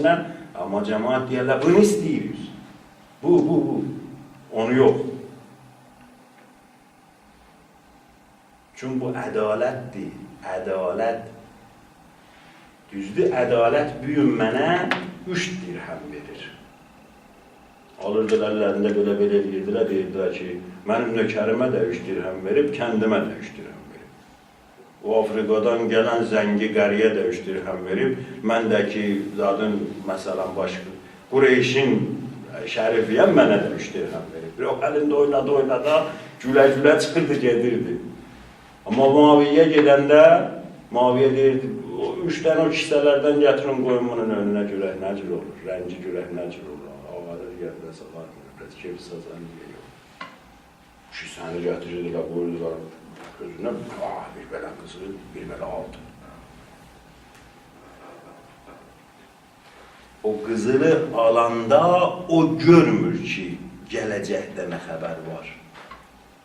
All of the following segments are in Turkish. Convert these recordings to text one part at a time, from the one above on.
içinden ama cemaat diyorlar bunu istiyoruz. Bu, bu, bu. Onu yok. Çünkü bu adalet değil. Adalet düzdür. Adalet büyün mənə 3 dirhem verir. Alırdılar ellərində belə belə edirdilər, deyirdilər ki, mənim nökərimə də 3 dirhem verib, kəndimə də 3 dirhem. O Afrikadan gələn zəngi qəriyə də 3 dirhem verib, mən də ki, zadın məsələn başqa Qureyşin şərifiyəm mənə də 3 dirhem verib. O əlində oynadı, oynadı, gülə-gülə çıxırdı, gedirdi. Amma Muaviyə gedəndə Muaviyə deyirdi, o üç dənə o kisələrdən gətirin qoyun bunun önünə görək olur, rəngi görək nə olur. Ağarır yerdə salar, biraz keyif sazan diye yok. Kisəni gətirirdilər, qoyurdular gözünə, ah, bir belə qızıl, bir belə altın. O qızılı alanda o görmür ki, gələcəkdə nə xəbər var.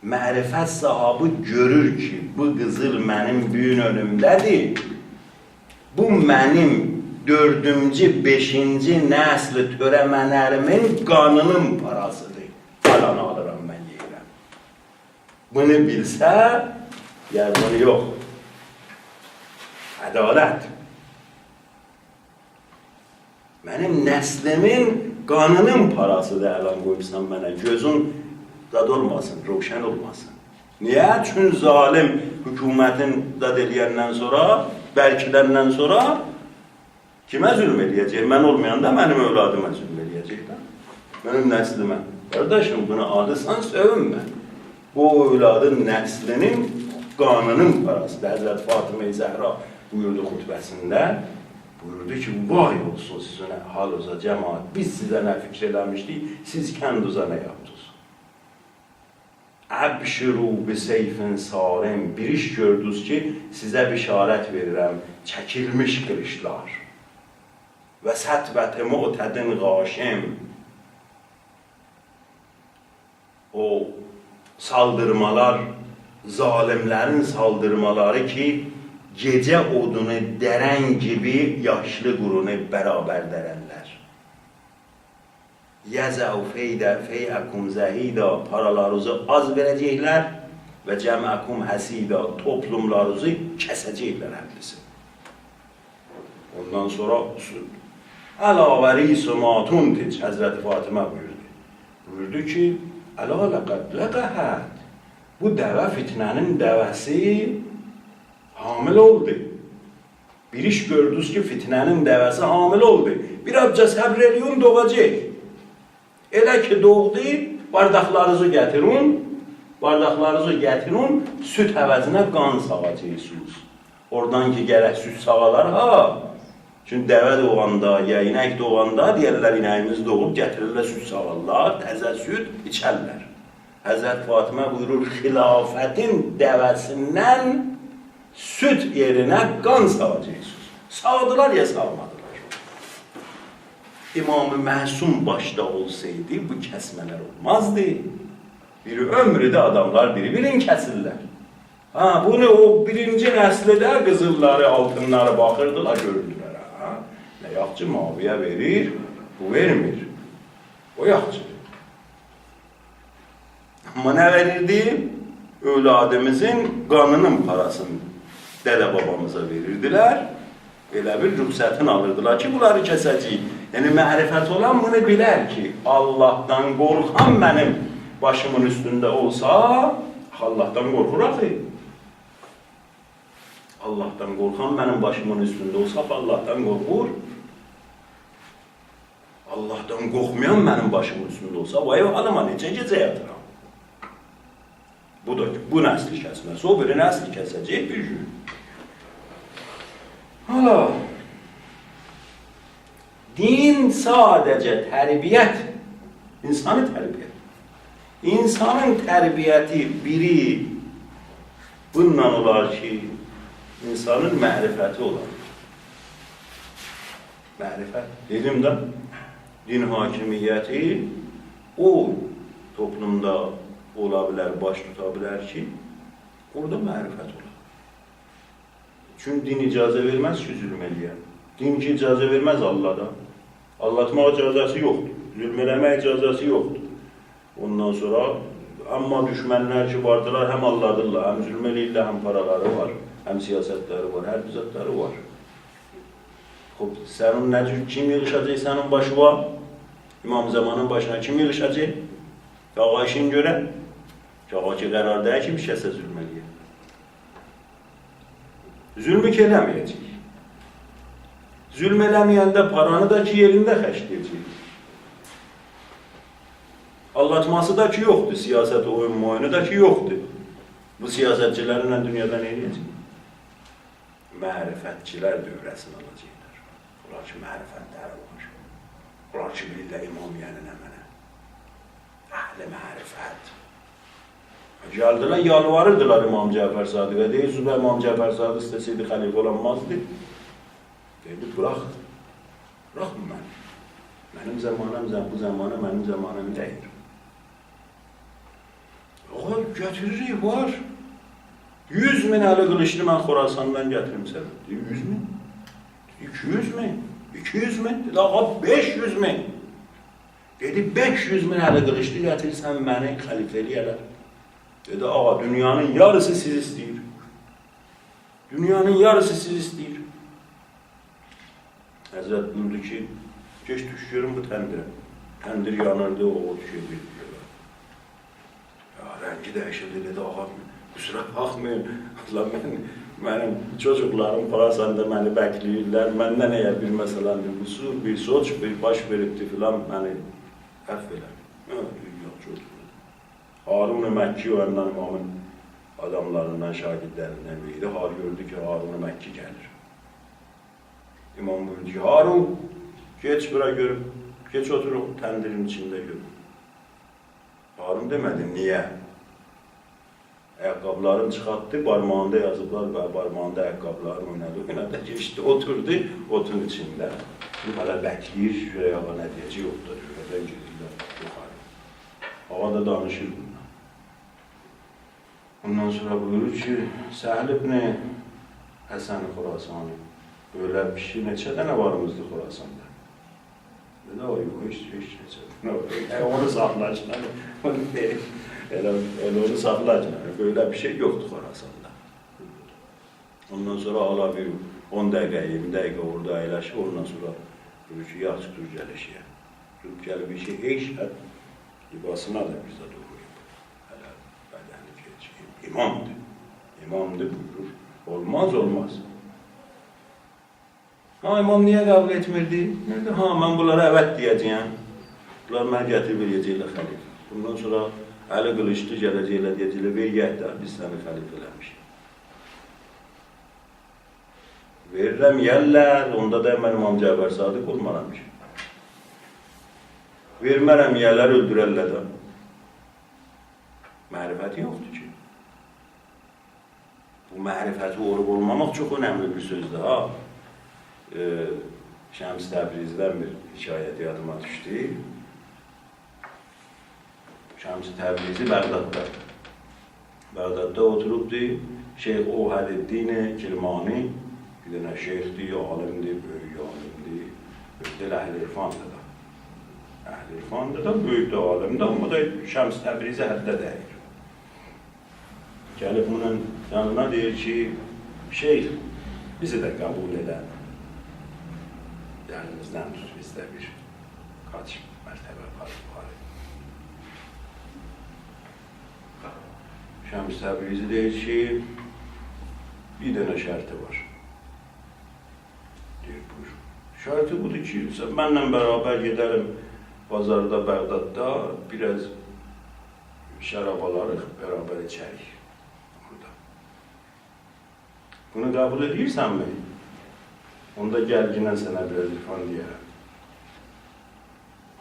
Mərifət sahabı görür ki, bu qızıl mənim büyün önümdədir. Bu mənim dördüncü, beşinci nəsli törəmənərimin qanının parasıdır. Falan alıram mən yeyirəm. Bunu bilsə, yer bunu yox. Ədalət. Mənim nəslimin qanının parasıdır əlan qoyubsan mənə. Gözün dad olmasın, roşən olmasın. Niyə? Çünki zalim hökumətin dad eləyəndən sonra, bəlkiləndən sonra kimə zülm eləyəcək? Mən olmayanda mənim övladıma zülm eləyəcək də. Mənim nəslimə. Qardaşım, bunu alırsan, sövünmə. Bu övladın nəslinin qanının parasıdır. Həzrət Fatıma-i Zəhra buyurdu xutbəsində. Buyurdu ki, vay olsun sizin halınıza cemaat. Biz sizə nə fikir eləmişdik, siz kənduza nə yaptınız? Əbşiru bi seyfin sarim. Bir iş gördünüz ki, sizə bişarət verirəm. Çəkilmiş qırışlar. Və sətbəti mu'tədin qaşim. O saldırmalar, zalimlərin saldırmaları ki, gecə odunu dərən kimi yaşlı qurunu bərabər dərənlər. Yəzəv feydə feyəkum zəhida paralarınızı az verəcəklər və cəməkum həsida toplumlarınızı kəsəcəklər həmlisi. Ondan sonra əlavəri sumatun tic Həzrəti Fatimə buyurdu. Buyurdu ki, əla ləqəd ləqəhət. Bu dəvə fitnənin dəvəsi hamile oldu. Bir iş gördünüz ki fitnenin devesi hamile oldu. Birazca sabredin doğacak. Elə ki doğdu, bardaqlarınızı gətirin, bardaqlarınızı gətirin, süt əvəzinə qan sağacaqsınız. Oradan ki gərək süt sağalar ha. Çünki dəvə doğanda, ya inək doğanda deyərlər inəyimiz doğub gətirirlər süt sağarlar, təzə süt içərlər. Həzrət Fatimə buyurur, xilafətin dəvəsindən süt yerine kan sağacaksınız. Sağdılar ya sağmadılar. İmam-ı Məsum başta olsaydı bu kesmeler olmazdı. Biri ömrüde adamlar biri-birini kesirler. Ha, bunu o birinci nəslidə qızılları, altınları baxırdılar, gördülər. Ha? Ne yaxçı maviyə verir, bu vermir. O yaxçı. Ama ne verirdi? Övladımızın qanının parasını dədə babamıza verirdilər. Elə bir rüxsətini alırdılar ki, bunları kəsəcəyik. Yəni, mərifət olan bunu bilər ki, Allahdan qorxan mənim başımın üstündə olsa, Allahdan qorxuraq. Allahdan qorxan mənim başımın üstündə olsa, Allahdan qorxur. Allahdan qorxmayan mənim başımın üstündə olsa, vay alıma necə gecə yatıram. Bu da bu nəsli kəsməsi, o biri nəsli kəsəcək bir gün. Hala, din sadəcə tərbiyyət, insanı tərbiyyət. İnsanın tərbiyyəti biri bununla olar ki, insanın mərifəti olar. Mərifət, dedim də, din hakimiyyəti o toplumda ola bilər, baş tuta bilər ki, orada mərifət olar. Çünki din icazə verməz ki, zülm eləyən. Din ki icazə verməz Allahdan. Aldatma cezası yoktur. Zulmelemek cezası yoktur. Ondan sonra ama düşmanlar ki vardılar hem alladırlar, hem zulmeliyle hem paraları var, hem siyasetleri var, her düzetleri var. Hop, senin ne cür- kim yığışacak senin başına? İmam zamanın başına kim yığışacak? Ağa işin ki karar değil ki bir şeyse zulmeliye. Zulmü kelemeyecek. Zulmelemeyende paranı da ki yerinde xərcləyəcək. Allatması da ki yoktu, siyaset oyun muayını da ki yoktu. Bu siyasetçilerle dünyada ne edecek? Mərifətçilər dövrəsini alacaqlar. Bunlar ki, mərifətləri var. Bunlar ki, bilirlər imam yəni nə mənə. Əhli mərifət. Geldiler yalvarırdılar İmam Cafer Sadık'a. Değil, Zübeyir İmam Cafer Sadık isteseydi halife olamazdı. Dedi, bırak. Bırakın beni. Benim zamanım, bu zamanı benim zamanım değil. Oğul götürürük, var. Yüz min əli qılıçlı mən Xorasandan gətirim sənə. Dedi, yüz min? İki yüz min? İki yüz min? Dedi, ağa, beş yüz min. Dedi, beş yüz min əli qılıçlı gətirsən məni xəlifə eləyərlər. Dedi, ağa, dünyanın yarısı siz istəyir. Dünyanın yarısı siz istəyir. Həzrət buyurdu ki, geç düş görün bu təndirə. Təndir yanırdı, o düşüyor bir Ya rəngi dəyişildi, dedi, ağa, kusura baxmayın. Allah, mən, mənim çocuklarım Xorasanda məni bəkləyirlər. Məndən əgər bir məsələn, bir qüsur, bir soç, bir baş veribdi filan, məni əff elə. Harun-ı o Əmran İmamın adamlarından, şagirdlərindən biriydi. Har gördü ki, Harun-ı Məkki gəlir. İmam buyurdu ki, Harun, geç bura görüp, geç otur tendirin içinde gör. Harun demedi, niye? Ayakkabılarını çıkarttı, parmağında yazıplar ve parmağında ayakkabılarını oynadı, oynadı, geçti, oturdu, otun içinde. Hala bekleyir, şuraya ne diyeceği yoktur, şuradan gidiyorlar yukarı. Havada danışır bunlar. Ondan sonra buyurur ki, Səhl ibn Həsən Xurasani, böyle bir şey neçə dənə varımızdı Xorasanda? Dedi, o yok, hiç, hiç neçə dənə onu saxlayacaq, onu elə onu saxlayacaq, böyle bir şey yoktu Xorasanda. Ondan sonra ala bir 10 dəqiqə, 20 dəqiqə orada əyləşib, ondan sonra buyurur ki, yaxşı dur gəlişiyə. Durub gəlib bir şey, heç libasına da bizdə doğruyub. İmamdır. İmamdır buyurur. Olmaz, olmaz. Ha imam niye kabul etmirdi? Dedi, ha ben bunlara evet diyeceğim. Bunlar mən gətirib eləyəcəklər xəlifə. Bundan sonra Əli qılıçlı gələcəklər deyəcəklər, ver yəhdə, biz səni xəlifə eləmişik. Verirəm yerlər, onda da mən İmam Cəbər Sadiq olmaram ki. Vermərəm yerlər, öldürərlər də. Mərifəti yoxdur ki. Bu mərifəti olub olmamaq çox önemli bir sözdür ha. Ee, Şəms Təbrizdən bir hikayət yadıma düşdü. Şəms Təbrizi Bəğdadda. Bəğdadda oturubdu. Şeyh Ohəddin Kilmani bir dənə şeyxdir, alimdir, böyük alimdir. Böyük əhl-i irfandır da. Əhl-i irfandır da, böyük də alimdir, amma da Şəms Təbrizi həddə deyir. Gəlib bunun yanına deyir ki, şeyh, bizi qəbul edən. Yanımızdan tut bizdə bir kaç mərtəbə var yuxarı. Şəms Təbrizi deyir ki, bir dənə şərti var. Deyir, buyur. Şərti budur ki, sən mənlə bərabər gedəlim bazarda, Bəğdadda biraz şərab alarıq, bərabər içərik. Burada. Bunu qəbul edirsənmi? Onda gel yine sana biraz irfan diyerek.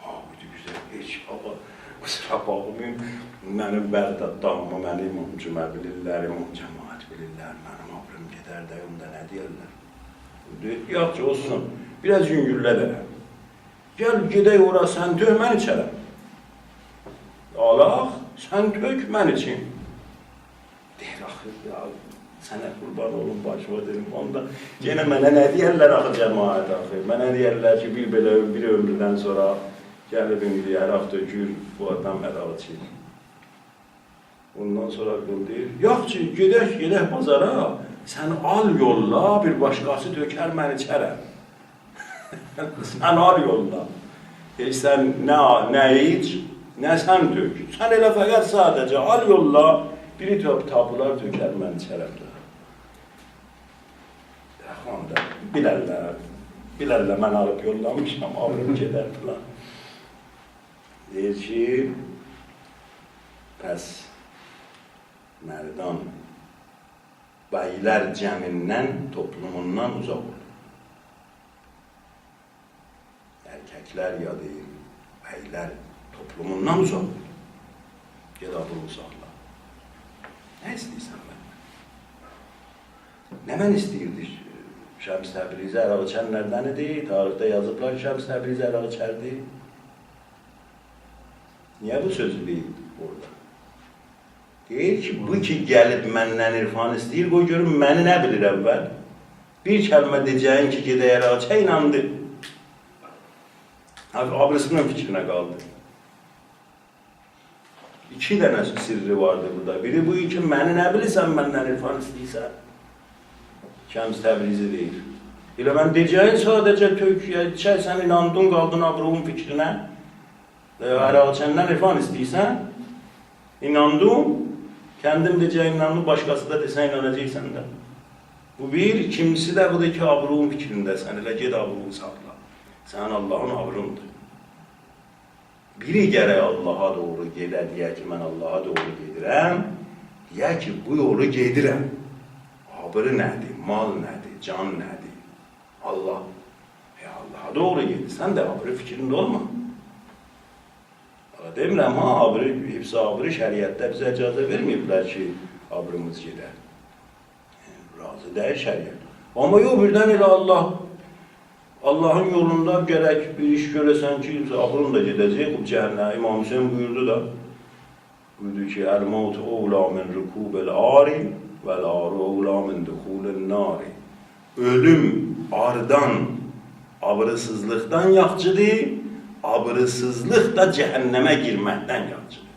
Ha bu da güzel. Hiç baba kusura bakmayın. Benim Bağdat'ta ama benim imamcıma bilirler, imam cemaat bilirler. Benim abrım gider de onda diyorlar. Diyor, Yaxşı olsun. Biraz yüngülle de. Gel gidey ora sen tök ben içerim. Allah sen tök ben içeyim. Deyir axı ya Sənə qurban olum başıma dedim. Onda yenə mənə nə deyərlər axı cəmaət axı? Mənə deyərlər ki, bir belə bir ömrdən sonra gəlib indi əraq tökür, bu adam əraq içir. Ondan sonra qul deyir, yox ki, gedək, gedək bazara, sən al yolla, bir başqası tökər mən içərəm. sən al yolla. Heç sən nə, nə iç, nə sən tök. Sən elə fəqət sadəcə al yolla, biri top tapılar tökər mən içərəm. Onda bilərlər, bilərlər mən alıb yollamışam, alıb gedər filan. Deyir ki, pəs mərdan bəylər cəmindən, toplumundan uzaq olur. Erkəklər ya deyil, bəylər toplumundan uzaq olur. Ged abur uzaqla. Nə istəyirsən məndən? Nə mən istəyirdik? Şəms Təbrizi ərağı içənlərdən idi. Tarixdə yazıblar Şəms Təbrizi ərağı içərdi. Niyə bu sözü deyil orada? Deyir ki, bu ki gəlib məndən irfan istəyir, qoy görüm məni nə bilir əvvəl. Bir kəlmə deyəcəyin ki, gedək ərağı çə, inandı. Abrisinin fikrinə qaldı. İki dənə sirri vardı burada. Biri bu ki, məni nə bilirsən məndən irfan istəyirsən? Şəms Təbrizi deyir. Elə mən deyəcəyin sadəcə töküyə, çək sən inandın, qaldın abruğun fikrinə. Əraqçəndən irfan istəyirsən, inandın, kendim deyəcəyin inandın, başqası da desən inanacaqsən də. Bu bir, ikincisi də budur ki, abruğun fikrindəsən, elə ged abruğu saxla. Sən Allahın abrundur. Biri gərək Allaha doğru gedə, deyə ki, mən Allaha doğru gedirəm, deyə ki, bu yolu gedirəm. Abırı nədir, mal nədir, can nədir? Allah. E Allaha doğru də abırı fikrində olma. Valla Demirəm ha, abırı, hepsi abırı şəriətdə bizə icazə verməyiblər ki, abrımız gedər. Yəni, razı deyil şəriət. Amma yox, birdən elə Allah, Allahın yolunda gərək bir iş görəsən ki, abrın da gedəcək, cəhənnə, İmam Hüseyin buyurdu da, buyurdu ki, Əl-mavtu ovla min rükubel-ari vəl-aru ovla min dukulel-nari. Ölüm ardan, abrısızlıqdan yaxçıdır, abrısızlıq da cəhənnəmə girməkdən yaxçıdır.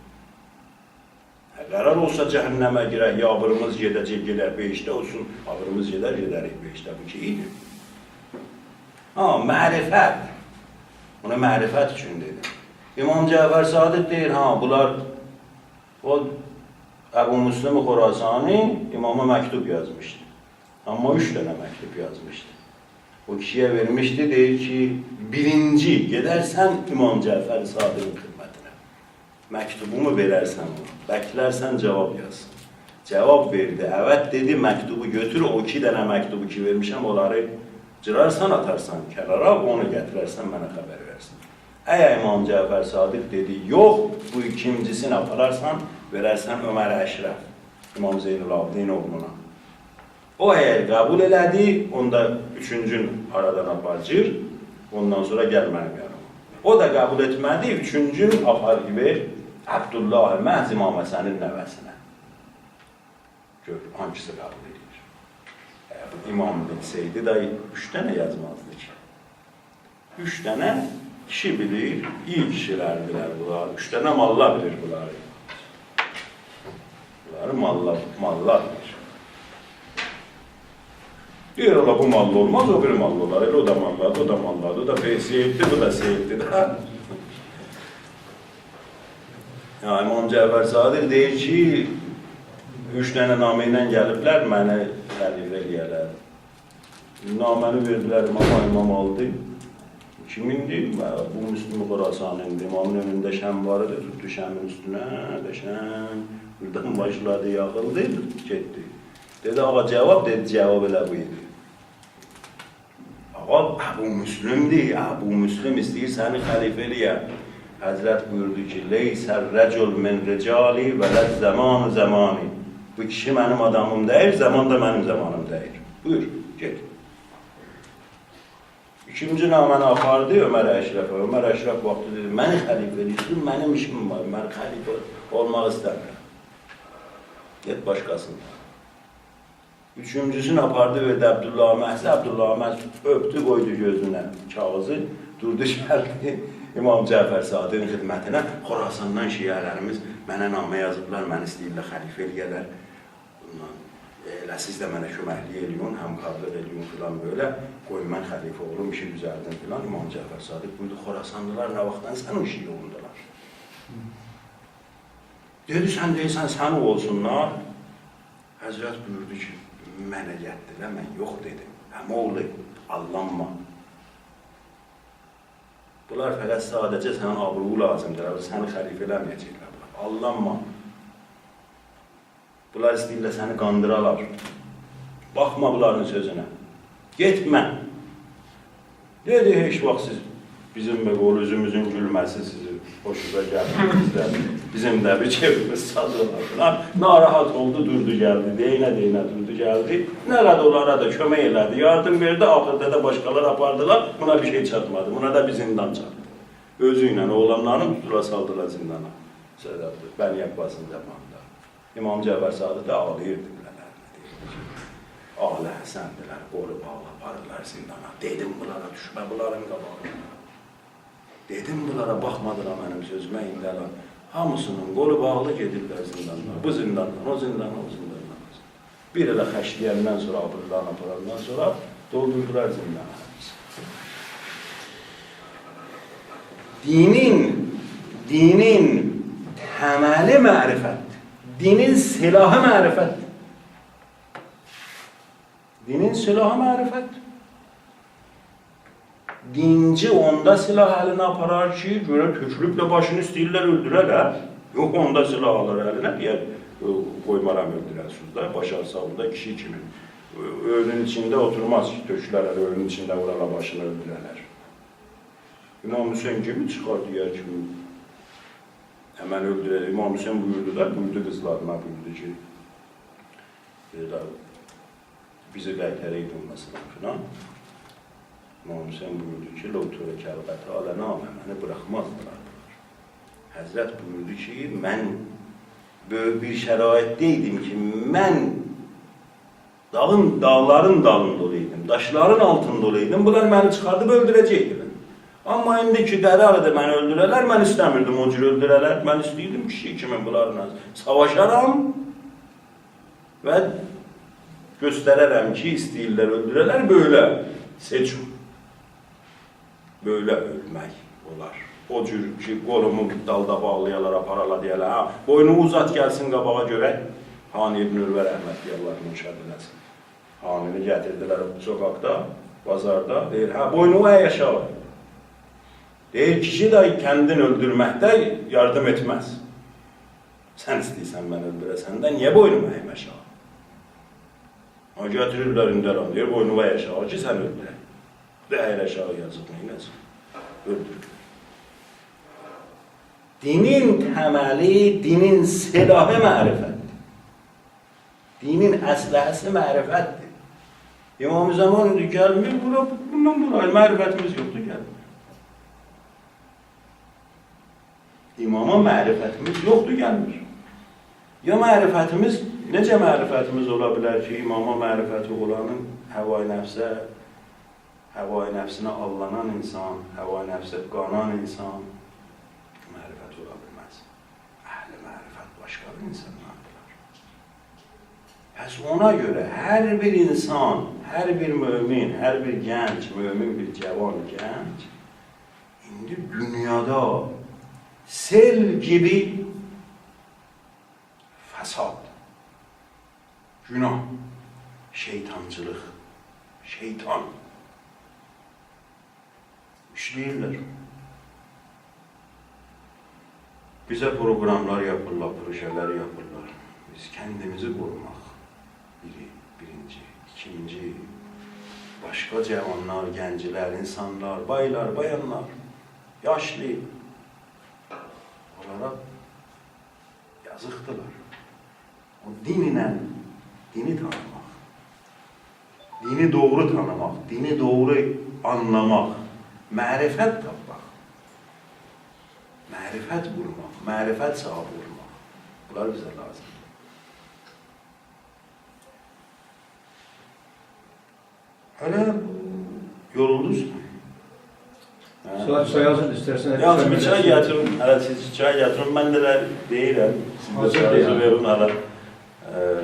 Hə, Qərar olsa cəhənnəmə girək, ya abrımız gedəcək, gedər beşdə olsun, abrımız gedər, gedərik beşdə, bu ki iyidir. Ha, mərifət. Bunu mərifət üçün dedim. İmam Cəfər Sadiq deyir, ha, bunlar o Əbu Müslim Xorasani imama məktub yazmışdı. Amma üç dənə məktub yazmışdı. O kişiyə vermişdi, deyir ki, birinci gedərsən İmam Cəfər Sadiqin xidmətinə. Məktubumu verərsən ona, bəklərsən cavab yazsın. Cavab verdi, əvət dedi, məktubu götür, o iki dənə məktubu ki vermişəm, onları cırarsan, atarsan kənara, onu gətirərsən, mənə xəbər versin. Əgər İmam Cəfər Sadiq dedi, yox, bu ikincisini apararsan, verərsən Ömər Əşrəf, İmam Zeynul Abdin oğluna. O əgər qəbul elədi, onda üçüncün aradan aparcır, ondan sonra gəl mənim. O da qəbul etmədi, üçüncün apar gibi Abdullah Məhz İmam Həsənin nəvəsinə. Gör, hangisi qəbul edir. Eğer bu İmam bilseydi da üç tane yazmazdı ki. Üç tane kişi bilir, iyi kişilerdiler bunlar. Üç tane mallar bilir bunları. Bunları mallar, mallar bilir. Diyor ola bu mallı olmaz, o bir mallı olar. O da malladı, o da malladı, o da seyirtti, bu da seyirtti. ya İmam Cəfər Sadiq deyir ki, üç dənə namı ilə gəliblər, məni xəlifə eləyərlər. Naməni verdilər, imama imam aldı. Kimindir? Bu Müslüm Xurasanındır. İmamın önündə şəm var idi, tutdu şəmin üstünə, qəşəng. Buradan başladı, yaxıldı, getdi. Dedi, ağa cavab, dedi, cavab elə bu idi. Ağa, bu Müslümdür, bu Müslüm istəyir səni xəlifə eləyə. Həzrət buyurdu ki, Leysər rəcul min ricali və ləz zamanı zamani. Bu kişi mənim adamım deyil, zaman da mənim zamanım deyil. Buyur, get. İkinci naməni apardı Ömər Əşrəfə. Ömər Əşrəf vaxtı dedi, məni xəlifə edirsin, mənim işim var, mən xəlifə olmaq istəmirəm. Get başqasından. Üçüncüsünü apardı verdi Abdullah Məhsə. Abdullah Məhs öpdü, qoydu gözünə kağızı, durdu gəldi İmam Cəfər Sadiqin xidmətinə. Xorasandan şiələrimiz mənə namə yazıblar, məni istəyirlər xəlifə eləyərlər. Elə siz də mənə köməklik eləyin, həmkarlıq eləyin filan böyle. Qoy mən xəlifə olum, işi düzəldin filan. İmam Cəfər Sadiq buyurdu, Xorasanlılar nə vaxtdan sən o işi yolundalar. Dedi, sən deyirsən, sən olsunlar. Həzrət buyurdu ki, mənə gətirdilər, mən yox dedim. Həm oğlu, allanma. Bunlar fəqət sadəcə sənə abruğu lazımdır, səni xəlifə eləməyəcəklər. bunlar. Allanma. Bunlar istəyirlər səni qandıralar. Baxma bunların sözünə. Getmə. Dedi, heç vaxt siz bizim be qol üzümüzün gülməsi sizi hoşunuza gəlmir. Bizdə, bizim də bir çevrimiz sadırlar. Narahat oldu, durdu gəldi. Deyinə deyinə durdu gəldi. Nə qədər onlara da kömək elədi, yardım verdi. Axırda da başqalar apardılar. Buna bir şey çatmadı. Buna da bir zindan çatdı. Özü ilə oğlanlarını tutura saldılar zindana. Sədəbdir. Bəni Abbasın zamanında. İmam Cəbər Sadı da ağlayırdı deyirdi. Ağla Həsəndilər, qolu bağla aparırlar zindana. Dedim bunlara düşmə bunların qabağına. Dedim bunlara baxmadılar mənim sözümə indələr. Hamısının qolu bağlı gedirlər zindandan. Bu zindandan, o zindandan, o zindandan. Bir elə xəşliyəndən sonra, abırlarına aparandan sonra doldurdular zindana. Dinin, dinin təməli mərifətdir. Dinin silahı mərifətdir. Dinin silahı mərifətdir. Dinci onda silah əlinə aparar ki, görə tökülüblə başını istəyirlər öldürərlər. Yox, onda silah alır əlinə, deyər, "Ö, qoymaram öldürəsiniz də, başa sağında kişi kimi. Ö- Öğünün içində oturmaz ki, tökülərlər, öğünün içində vurarlar, başını öldürərlər. İmam Hüseyin kimi çıxar deyər ki, hemen öldürər. İmam Hüseyin buyurdu da, buyurdu qızlarına, buyurdu ki, deyirlər, bizi qaytarıydın mesela filan. İmam Hüseyin buyurdu ki, Lotura kəlbəti alənamə, məni bıraxmazdılar. Həzrət buyurdu ki, mən böyük bir şəraitdeydim ki, mən dağın, dağların dalında olaydım, daşların altında olaydım, bunlar məni çıxardıb öldürəcəkdilər. Amma indi ki, dərəlidir məni öldürərlər, mən istəmirdim o cür öldürərlər, mən istəyirdim kişi kimi bunlarla savaşaram və göstərərəm ki, istəyirlər öldürərlər, böyle seçim. Böyle ölmək olar. O cür ki, qolumu dalda bağlayalar, aparala deyələr, ha, boynumu uzat gəlsin qabağa görək. Hani İbn Ürvə rəhmətli Allah müşahid eləsin. Hanini gətirdilər sokaqda, bazarda, deyir, hə, boynumu əy aşağı. Deyir, kişi də kəndini öldürməkdə yardım istəyirsən mən öldürəsən də, niyə boynumu əyim aşağı? O gətirirlər indələn, deyir, boynumu əy aşağı ki, sən öldürək. Və əyil aşağı yazıq, neynəsin? Öldür. Dinin təməli, dinin silahı mərifətdir. Dinin əsləhəsi mərifətdir. İmam-ı Zaman bura, bundan bura, mərifətimiz yoxdur, İmama mərifətimiz yoxdur, gəlmir. Ya mərifətimiz, necə mərifətimiz ola bilər ki, imama mərifəti olanın həvai nəfsə, həvai nəfsinə allanan insan, həvai nəfsə qanan insan mərifət ola bilməz. Əhli mərifət başqa bir insanlardır. Pəs ona görə hər bir insan, hər bir mömin, hər bir gənc, mömin bir cavan gənc indi dünyada sel gibi fesat, günah, şeytancılık, şeytan işləyirlər. Bize programlar yapırlar, projeler yapırlar. Biz kendimizi korumak. Biri, birinci, ikinci, başka cavanlar, genciler, insanlar, baylar, bayanlar, yaşlı. Onlara yazıktılar. O dinle, dini tanımak, dini doğru tanımak, dini doğru anlamak, marifet tapmak, marifet bulmak, marifet sahibi olmak. Bunlar bize lazım. Hele? Ha. Suat soyazın istersen. Ya bir çay getirin, hele siz çay getirin, ben de de değilim. Siz de değil. verin hele. Ee,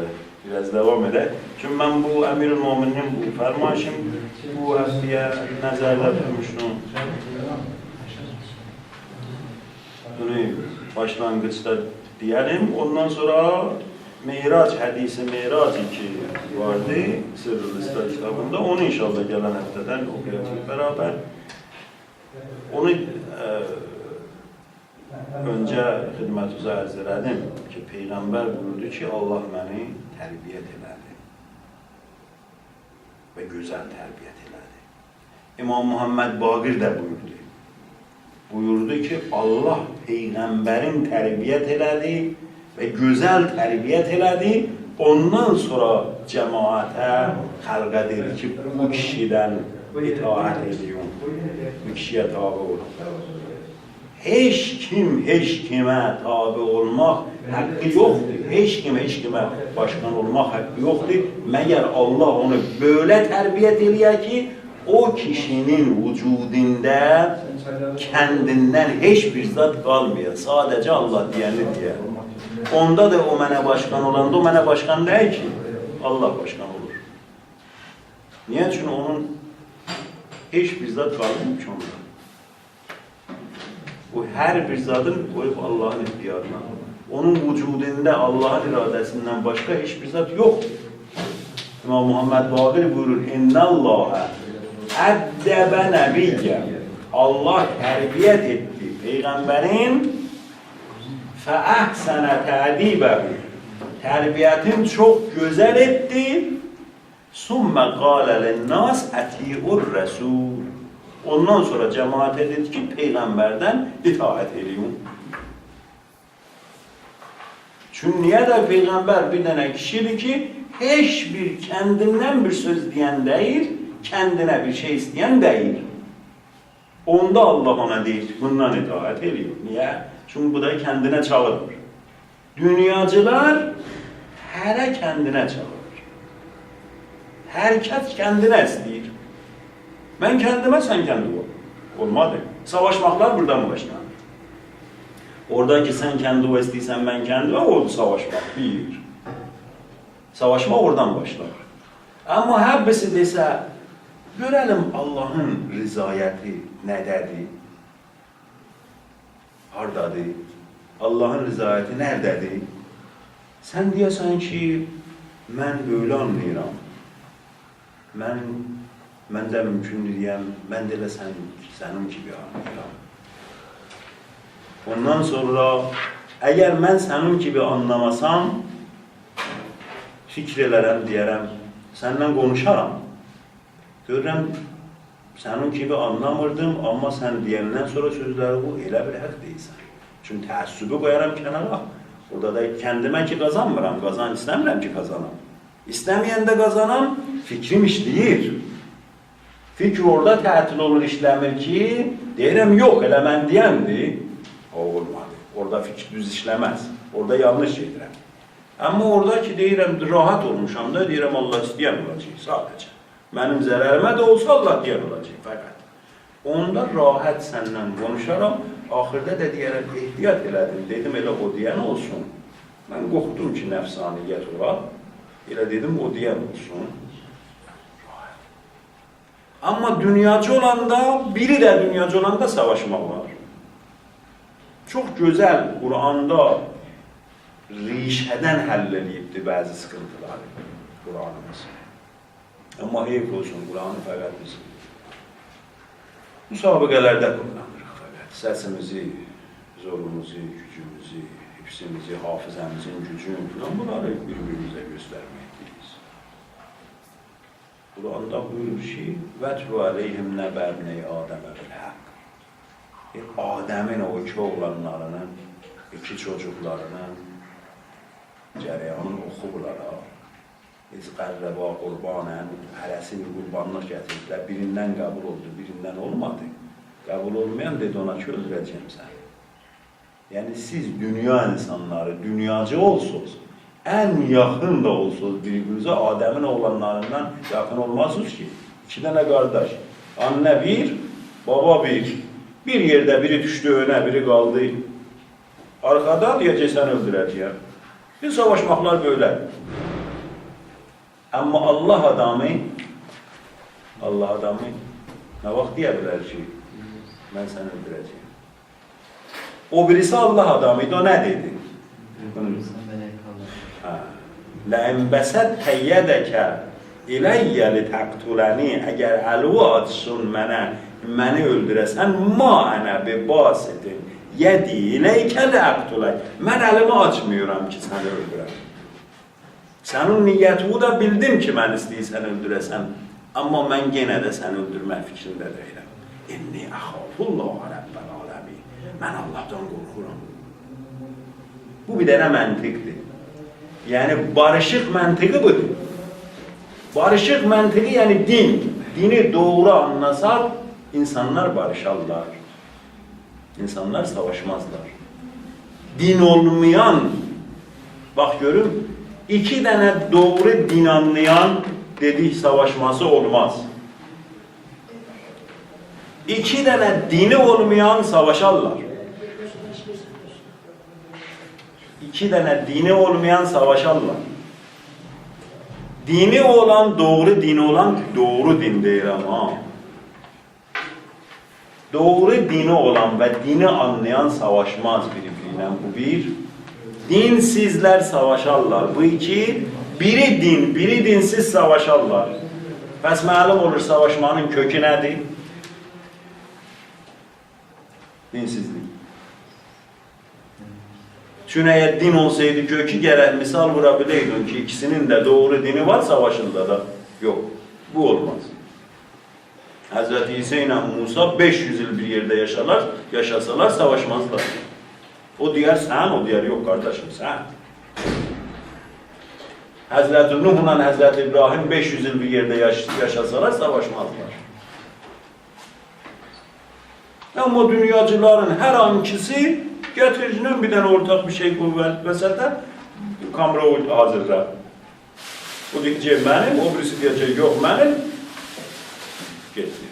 biraz devam edelim. Çünkü ben bu Emir-ül Mu'minin bu fermaşım bu haftaya nazarda tutmuştum. Bunu başlangıçta diyelim. Ondan sonra Miraç, hadisi Miraç ki vardı Sırrı İslam kitabında. Onu inşallah gelen haftadan okuyacağız beraber. Onu e, önce hizmetinize arz edelim ki Peygamber buyurdu ki Allah beni terbiyet elədi ve güzel terbiyet elədi. İmam Muhammed Bagir de buyurdu. Buyurdu ki Allah Peygamberin terbiyet elədi ve güzel terbiyet elədi. Ondan sonra cemaate halka dedi ki bu kişiden itaat ediyor. Bu kişiye tabi olun. Hiç kim hiç kime tabi olmak hakkı yoktur. Hiç kim hiç kime başkan olmak hakkı yoktur. Meğer Allah onu böyle terbiyet ediyor ki o kişinin vücudunda kendinden hiçbir zat kalmıyor. Sadece Allah diyeni diye. Onda da o mene başkan olanda o mene başkan değil ki. Allah başkan olur. Niye? Çünkü onun hiçbir zat ki onda. Bu her bir zatın koyup Allah'ın ihtiyarına. Onun vücudunda Allah'ın iradesinden başka hiçbir zat yok. İmam Muhammed Bakır buyurur, İnna Allah'a eddebe nebiyye. Allah terbiyet etti. Peygamberin ahsene te'dibehu. Terbiyetin çok güzel etti. Sümme kâle linnâs eti'ur resûl. Ondan sonra cemaate dedi ki peygamberden itaat edin. Çünkü niye de peygamber bir tane kişiydi ki hiçbir kendinden bir söz diyen değil, kendine bir şey isteyen değil. Onda Allah ona değil, bundan itaat ediyor. Niye? Çünkü bu da kendine çağırır. Dünyacılar hele kendine çağırır. Herkes kendine istiyor. Ben kendime, sen kendi ol. Olmadı. Savaşmaklar buradan başlanır. Oradaki sen kendi o istiysen ben kendime oldu savaşmak. Bir. Savaşma oradan başlar. Ama hepsi dese, görelim Allah'ın rızayeti nededir? Hardadır? Allah'ın rızayeti nerededir? Sen diyorsan ki, ben öyle anlayıram. Ben mən də mümkündür deyəm, mən də elə sən, sənin kimi anlayıram. Ondan sonra, əgər mən sənin kimi anlamasam, fikr elərəm, deyərəm, səndən konuşaram. Görürəm, sənin kimi anlamırdım, amma sən deyəndən sonra sözləri bu, elə bir haqq deyilsən. Çünki təəssübü qoyaram kənara. Orada da kəndimə ki qazanmıram, qazan istəmirəm ki qazanam. İstəməyəndə qazanam, fikrim işləyir. Fikir orada tətil olur, işləmir ki, deyirəm, yox, elə mən. O olmadı. Orada fikir düz işləməz. Orada yanlış gedirəm. Amma orada ki, deyirəm, rahat olmuşam da, deyirəm, Allah istəyən olacaq sadəcə. Mənim zərərimə də olsa Allah deyən olacaq fəqət. Onda rahat səndən konuşaram, axırda da deyərəm, ehtiyat elədim, dedim, elə o deyən olsun. Mən qorxdum ki, nəfsaniyyət olar. Elə dedim, o deyən olsun. Ama dünyacı olanda, biri de dünyacı olanda savaşmak var. Çok güzel Kur'an'da rişeden halleliyipti bazı sıkıntılar Kur'an'ımız. Ama heyif olsun Kur'an'ı fakat biz müsabakelerde kullanırız fakat. Sesimizi, zorumuzu, gücümüzü, hepsimizi, hafızamızın gücünü falan bunları birbirimize göstermekteyiz. Kur'an'da buyurur ki وَتْلُ عَلَيْهِمْ نَبَى ابْنَيْ آدَمَ بِالْحَقِّ Adem'in o iki oğlanlarının, iki çocuklarının cereyanını oku bunlara. Biz qərrəba qurbanən, hərəsi bir qurbanlıq gətirdilər. Birindən qəbul oldu, birindən olmadı. Qəbul olmayan dedi ona ki, öldürəcəm səni. Yəni siz dünya insanları, dünyacı olsunuz, en yakın da olsunuz birbirinize Adem'in oğlanlarından yakın olmazsınız ki. İki tane kardeş. Anne bir, baba bir. Bir yerde biri düştü öne, biri kaldı. Arkada diyecek sen öldüreceğim. Bir savaşmaklar böyle. Ama Allah adamı, Allah adamı ne vakit diyebilir ki ben seni öldüreceğim. O birisi Allah adamıydı, o ne dedi? Ha. لَاِنْ بَسَدْتَ يَدَكَ اِلَيَّ لِتَقْتُلَنِي Eğer elvi atsın mənə, məni öldürəsən, ma ənə bi basitin yedi ileykə ləqtulək. Mən əlimi açmıyorum ki, səni öldürəm. Sənin niyyətini də bildim ki, mən istəyirsən öldürəsən. Amma mən yenə də səni öldürmək fikrində deyiləm. İnni əxafullah rəbbəl aləmin. Mən Allahdan qorxuram. Bu bir dənə məntiqdir. Yəni barışıq məntiqi budur. Barışıq məntiqi yəni din. Dini doğru anlasaq insanlar barışarlar. İnsanlar savaşmazlar. Din olmayan bak görün iki tane doğru din anlayan dedik savaşması olmaz. İki tane dini olmayan savaşarlar. İki tane dini olmayan savaşarlar. Dini olan doğru dini olan doğru din değil ama. Doğru dini olan ve dini anlayan savaşmaz birbiriyle. Bu bir. Dinsizler savaşarlar. Bu iki. Biri din, biri dinsiz savaşarlar. Bəs məlum olur savaşmanın kökü nədir? Dinsizlik. Çünkü eğer din olsaydı kökü gerek misal vurabilirdin ki ikisinin de doğru dini var savaşında da yok. Bu olmaz. Hazreti İsa ile Musa 500 yıl bir yerde yaşarlar, yaşasalar savaşmazlar. O diğer sen, o diğer yok kardeşim sen. Hazreti Nuh ile Hazreti İbrahim 500 yıl bir yerde yaş yaşasalar savaşmazlar. Ama dünyacıların her ankisi getiricinin bir tane ortak bir şey kuvvetləsə də kamera hazırlar. O diyecek benim, o birisi diyecek yok benim. Gitti.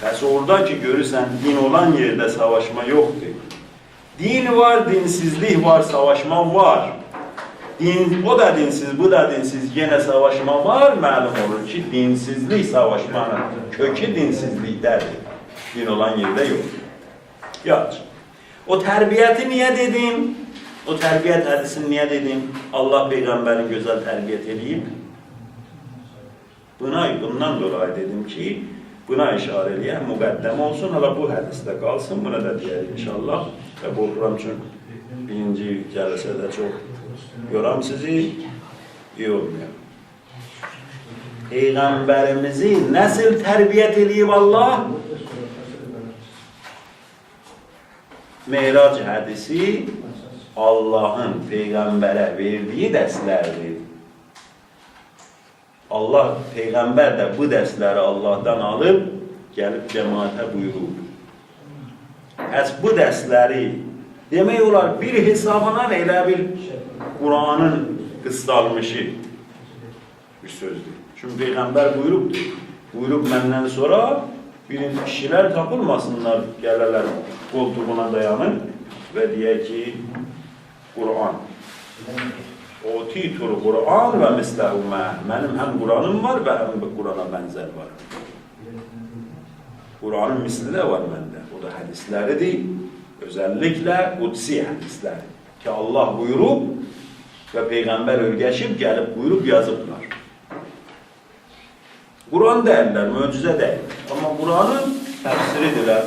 Pes orada ki görürsen din olan yerde savaşma yoktur. Din var, dinsizlik var, savaşma var. Din, o da dinsiz, bu da dinsiz, yine savaşma var. Məlum olur ki, dinsizlik savaşmanın kökü dinsizlikdədir. Din olan yerde yok. Yalnız. O terbiyeti niye dedim? O terbiyet hadisini niye dedim? Allah peygamberin güzel terbiyet edeyim. Buna, bundan dolayı dedim ki buna işareliye muqaddem olsun. Hala bu hadiste kalsın. Buna da diyelim inşallah. Ve borxuram çünkü birinci cəlsədə çox yoram sizi. iyi olmuyor. Peygamberimizi nasıl terbiyet edeyim Allah? Meyrac hadisi Allah'ın peygambere verdiği derslerdir. Allah peygamber de bu dersleri Allah'tan alıp gelip cemaate buyurur. Ez bu dersleri demek olar bir hesabına elə bir Kur'an'ın kıstalmışı bir sözdür. Çünkü peygamber buyuruptur. Buyurup benden sonra birinci kişiler tapılmasınlar geleler koltuğuna dayanır ve diye ki Kur'an. Otitur Kur'an ve mislehu ma. Benim hem Kur'an'ım var ve hem de Kur'an'a benzer var. Kur'an'ın misli de var bende. O da hadisleri değil. Özellikle kutsi hadisler. Ki Allah buyurup ve peygamber örgeçip gelip buyurup yazıplar. Kur'an derler, mucize değil. Ama Kur'an'ın tefsiridirler.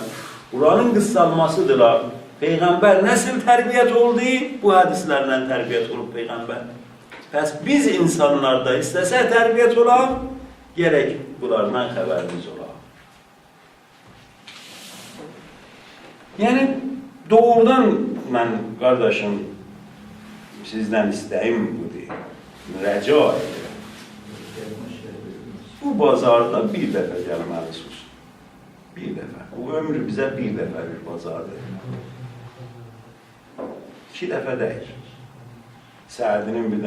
Kur'an'ın kıssalmasıdırlar. Peygamber nasıl terbiyet oldu? Bu hadislerden terbiyet olup peygamber. Pes biz insanlarda istese terbiyet olalım, gerek bunlardan haberimiz olalım. Yani doğrudan ben kardeşim sizden isteğim bu değil. Rica ederim. Bu bazarda bir defa gelməlisiniz. Bir defa. Bu ömrü bize bir defa bir bazardır. İki defa değil. Sədinin bir